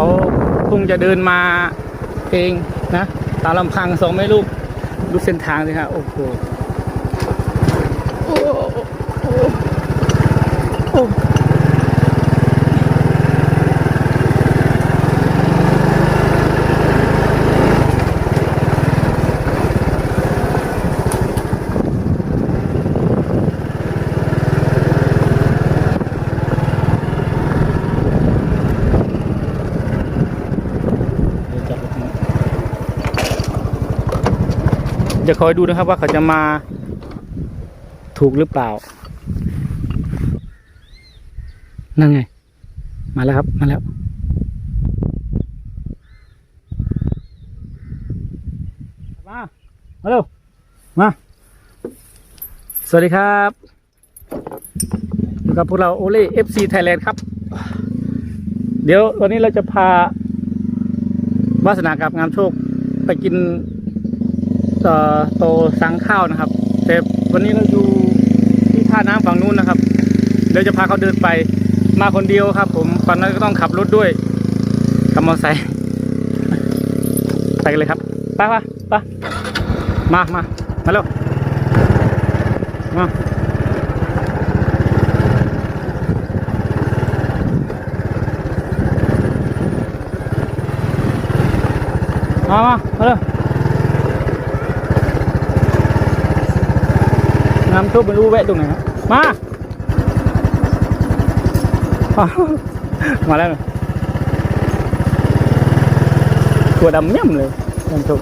เขาคงจะเดินมาเองนะ ตามลำพังสองแม่ลูกดูเส้นทางสิฮะโอ้โหโอ้โหโอ้โห จะคอยดูนะครับว่าเขาจะมาถูกหรือเปล่า นั่นไง มาแล้วครับ มาแล้ว มา มาเร็วมา สวัสดีครับอยู่กับพวกเราโอเล่เอฟซีไทยแลนด์ครับ เดี๋ยววันนี้เราจะพาวาสนากับงามโชคไปกินเอ่อ โตสังข้าวนะครับ แต่วันนี้เราอยู่ที่ท่าน้ำฝั่งนู้นนะครับ เดี๋ยวจะพาเขาเดินไปมาคนเดียวครับ ผมตอนนั้นก็ต้องขับรถด้วยขับมอเตอร์ไซค์ไปกันเลยครับไปปะไปมามามาเร็วมามามามาเร็ว น้ำท่วมไม่รู้แวะตรงไหนฮะมา มาแล้วนะตัวดำเมี่ยมเลยน้ำท่วม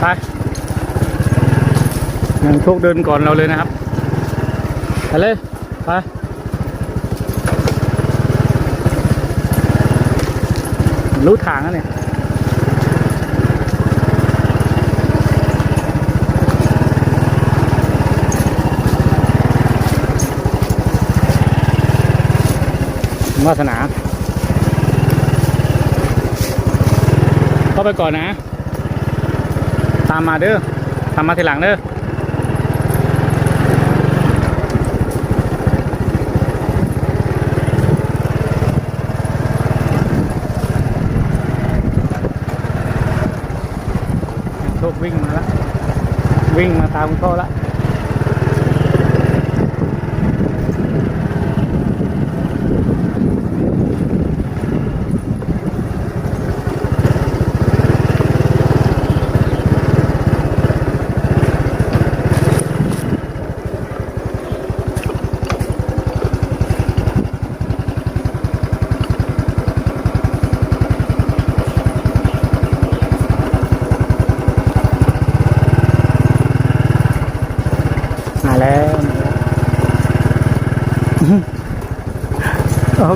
ไปน้ำโชคเดินก่อนเราเลยนะครับ ไปเลย ไป รู้ทางแล้วเนี่ยวาสนาเข้าไปก่อนนะ ตามมาเด้อตามมาทีหลังเด้อ โชควิ่งมาแล้ว วิ่งมาตามคุณพ่อแล้ว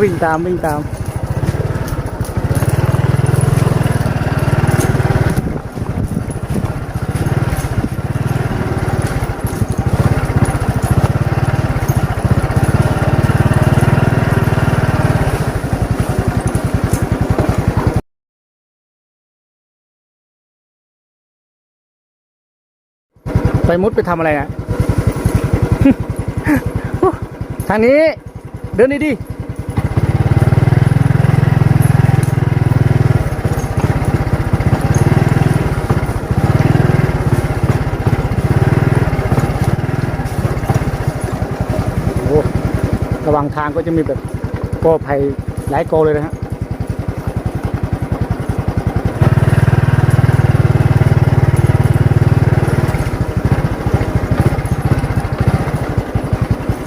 วิ่งตามวิ่งตามไปมุดไปทำอะไรอะทางนี้ เดินดีดีโอ้ระหว่างทางก็จะมีแบบกอไผ่หลายกอเลยนะฮะ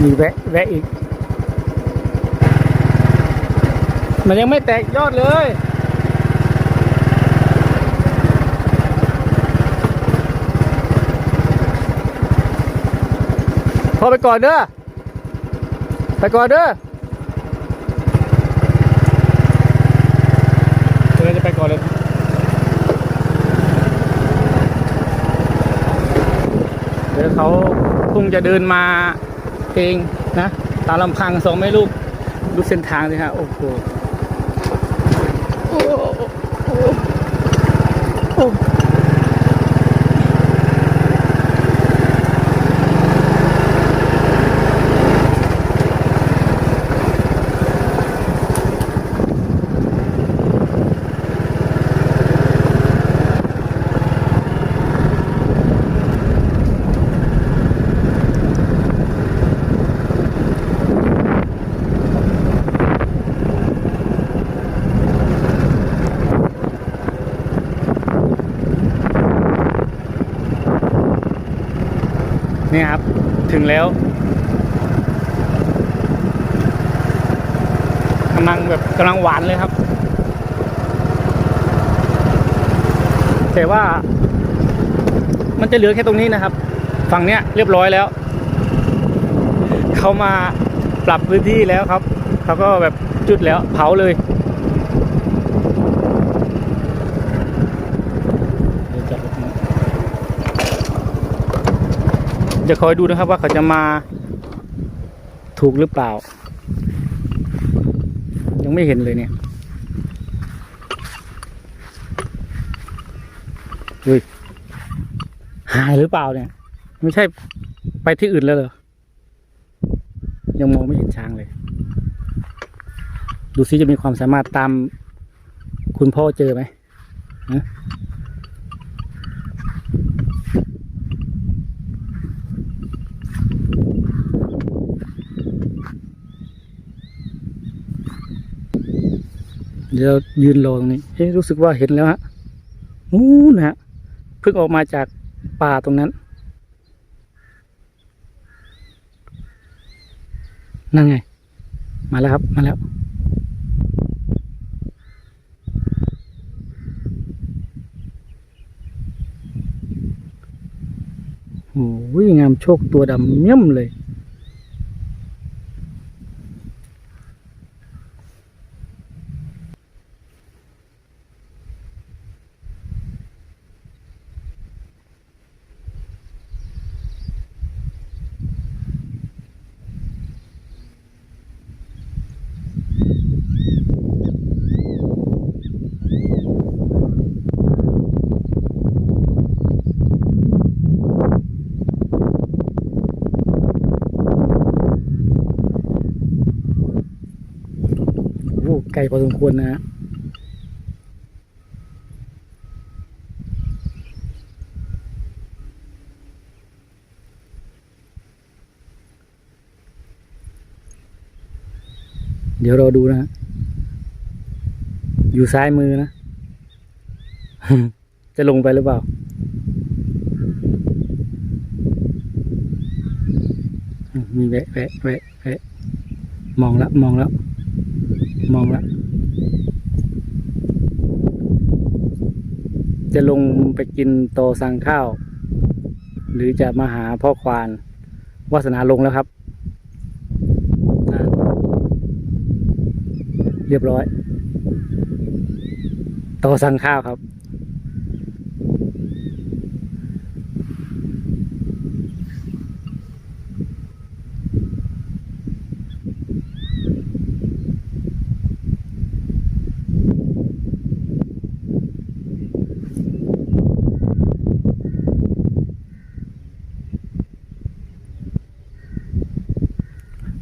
มีแวะแวะอีก มันยังไม่แตกยอดเลย พอไปก่อนเด้อ ไปก่อนเด้อเดี๋ยวเราจะไปก่อนเลยเดี๋ยวเขาคงจะเดินมาเองนะ ตามลำพังสองแม่ลูกดูเส้นทางสิฮะโอ้โหโอ้โหโอ้โห นี่ครับ ถึงแล้วกำลังแบบกำลังหวานเลยครับ แต่ว่า มันจะเหลือแค่ตรงนี้นะครับ ฝั่งเนี้ยเรียบร้อยแล้ว เขามาปรับพื้นที่แล้วครับ เขาก็แบบจุดแล้วเผาเลย เดี๋ยวจับรถมา จะคอยดูนะครับว่าเขาจะมาถูกหรือเปล่า ยังไม่เห็นเลยเนี่ยเฮ้ยหายหรือเปล่าเนี่ย ไม่ใช่ไปที่อื่นแล้วเหรอยังมองไม่เห็นช้างเลย ดูซิจะมีความสามารถตามคุณพ่อเจอไหม ดี๋ยวยืนรอตรงนี้เอ๊ะรู้สึกว่าเห็นแล้วฮะนู้นนะฮะเพิ่งออกมาจากป่าตรงนั้น นั่นไง มาแล้วครับมาแล้วโอ้ยงามโชคตัวดำเมี่ยมเลย โอ้ไก ลพอสมควรนะฮะเดี๋ยวเราดูนะฮะอยู่ซ้ายมือนะ จะลงไปหรือเปล่า มีแวะแวะแวะแวะมองแล้วมองแล้ว มองแล้วจะลงไปกินโตสั่งข้าว หรือจะมาหาพ่อควานวาสนาลงแล้วครับ เรียบร้อย โตสั่งข้าวครับ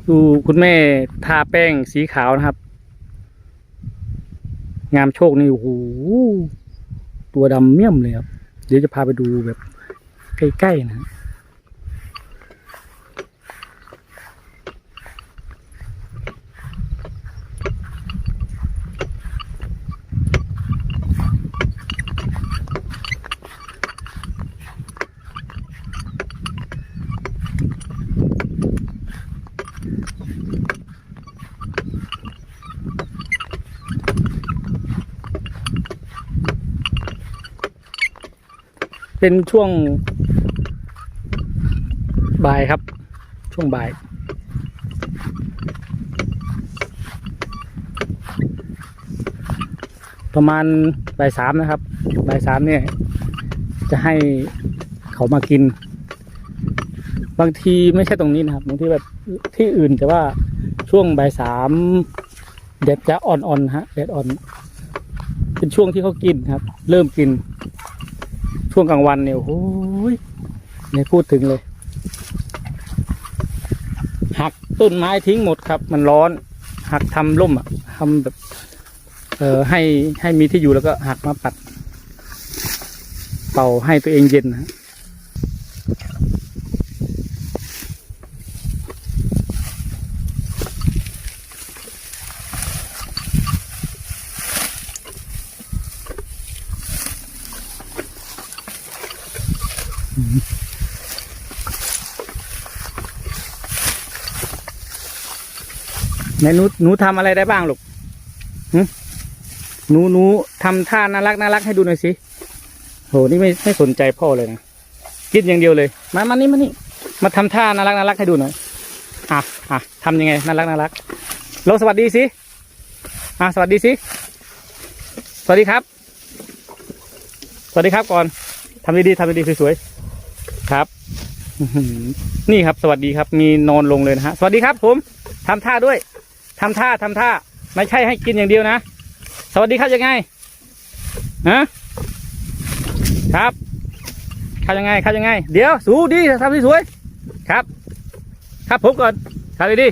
ดูคุณแม่ทาแป้งสีขาวนะครับ งามโชคนี่โอ้โหตัวดำเมี่ยมเลยครับ เดี๋ยวจะพาไปดูแบบใกล้ๆนะ เป็นช่วง บ่ายครับ ช่วงบ่าย ประมาณบ่ายสามนะครับบ่ายสามเนี่ย จะให้เขามากิน บางทีไม่ใช่ตรงนี้นะครับบางทีแบบที่อื่นแต่ว่าช่วงบ่ายสามแดดจะอ่อนๆฮะแดดอ่อน เป็นช่วงที่เขากินครับ เริ่มกิน ช่วงกลางวันเนี่ยโอ้ยไม่พูดถึงเลย หักต้นไม้ทิ้งหมดครับ มันร้อน หักทำร่มอะทำแบบ เอ่อให้ให้มีที่อยู่แล้วก็หักมาปัด เป่าให้ตัวเองเย็นนะ ฮะไหนหนูหนูทำอะไรได้บ้างลูกหึหนูหนูทำท่าน่ารักน่ารักให้ดูหน่อยสิโหนี่ไม่ไม่สนใจพ่อเลยนะกินอย่างเดียวเลย มามานี่มานี่มาทำท่าน่ารักน่ารักให้ดูหน่อยอะอะทำยังไงน่ารักน่ารักลงสวัสดีสิอะสวัสดีสิสวัสดีครับ สวัสดีครับก่อนทำดีๆทำดีๆสวยๆครับนี่ครับ สวัสดีครับ มีนอนลงเลยนะฮะสวัสดีครับ ผมทำท่าด้วย ทำท่าทำท่า ไม่ใช่ให้กินอย่างเดียวนะ สวัสดีครับยังไงฮะครับครับยังไงครับยังไง เดี๋ยวสูดีทำสวยครับ ครับผมก่อนครับดี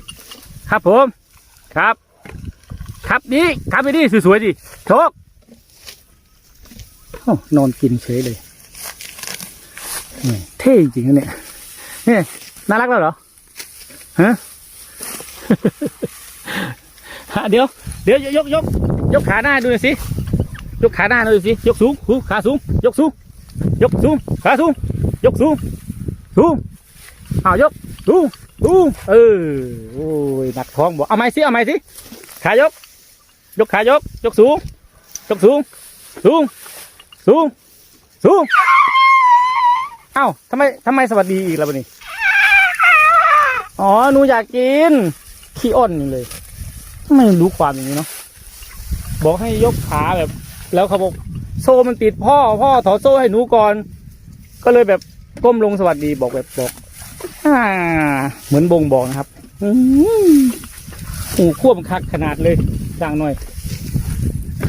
ครับผม ครับ ครับดีครับดีสวยๆดิโชคอนอนกินเฉยเลยนี่เท่จริงนะเนี่ยนี่น่ารักแล้วเหรอฮะ เดี๋ยวเดี๋ยวยกยกยกขาหน้าดูหน่อยสิยกขาหน้าดูหน่อยสิยกสูงหูขาสูงยกสูงยกสูงขาสูงยกสูงสูงอ้าวยกสูงสูงเออโอ้ยหนักท้องบอกเอาไม้สิเอาไม้สิขายก ยกขายก ยกสูงยกสูงสูงสูงสูงเอ้าทำไมทำไมสวัสดีอีกแล้ววะนี่อ๋อหนูอยากกินขี้อ้อนอยู่เลย ไม่รู้ความอย่างนี้เนาะบอกให้ยกขาแบบ แล้วเขาบอกโซ่มันติดพ่อพ่อถอดโซ่ให้หนูก่อน ก็เลยแบบก้มลงสวัสดีบอกแบบบอกอเหมือนบ่งบอกนะครับอืมโอ้ควบคักขนาดเลยจังหน่อย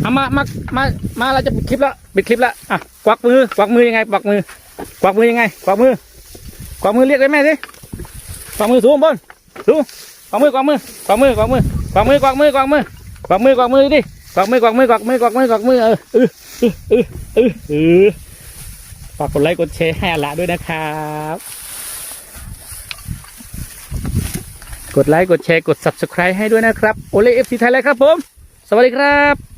เอามามามามาเราจะปิดคลิปแล้วปิดคลิปแล้วอะกวักมือกวักมือยังไงกวักมือกวักมือยังไงกวักมือกวักมือเรียกได้แม่สิกวักมือสูงบนสูงกวักมือกวักมือกวักมือกวักมือ กวักมือกวักมือกวักมือกวักมือกวักมือดิกวักมือกวักมือกวักมือกวักมือกวักมือเออเออเออเออเออเออฝากกดไลค์กดแชร์ให้อาละด้วยนะครับ กดไลค์กดแชร์กด subscribe ให้ด้วยนะครับโอเล่เอฟซีไทยแลนด์ครับผม สวัสดีครับ